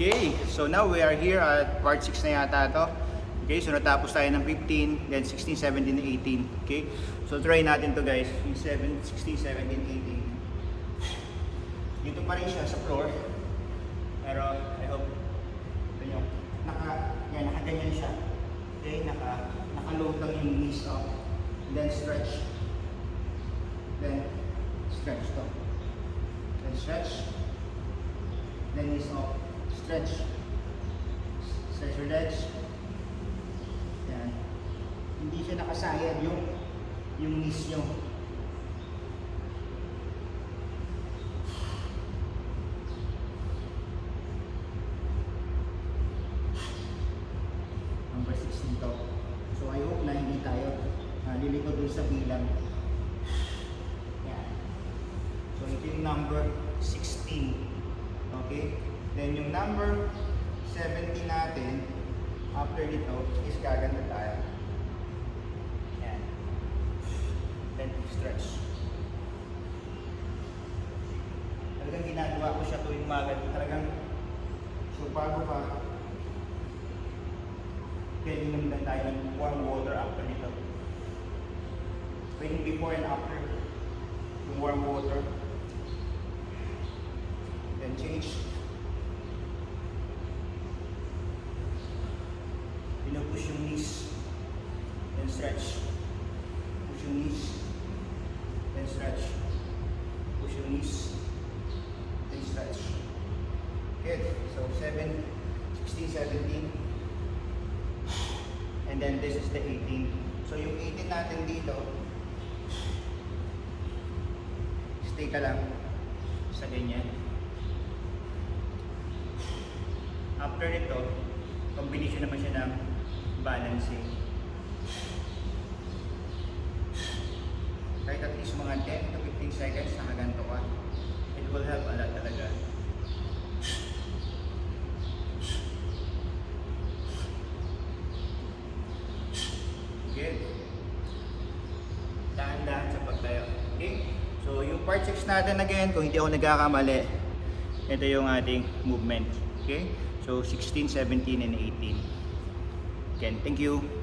Okay, so now we are here at part 6 na yata to. Okay, so natapos tayo ng 15, then 16, 17, 18. Okay, so try natin to guys. Yung 7, 16, 17, 18. Dito pa rin siya sa floor. Pero I hope ito nyo, naka, yan, nakaganyan siya. Okay, naka, naka-load lang yung knees up. Then stretch. Then stretch to. Then stretch. Then knees up. Stretch. Stretch legs. Yan. Hindi siya nakasayad yung yung knees nyo. Number 16 to. So I hope na hindi tayo uh, lilito dun sa bilang. Yan. So ito yung number 16. Then yung number 17 natin, after nito, is gaganda tayo. Yan. Then stretch. Talagang ginagawa ko siya tuwing umaga. Talagang, so bago pa, pwede naman lang tayo ng warm water after nito. Pwede before and after yung warm water. Then change. Pinupush yung knees. Then stretch. Push yung knees. Then stretch. Push yung knees. Then stretch. Good. So 7, 16, 17. And then this is the 18. So yung 18 natin dito, stay ka lang sa ganyan. After nito, combination naman siya ng balancing. Kahit at least mga 10 to 15 seconds nakaganto ka, it will help a lot talaga. Good. Dahan-dahan sa pagtayo. Okay? So, yung part 6 natin again, kung hindi ako nagkakamali, ito yung ating movement. Okay? So, 16, 17, and 18. Again, thank you.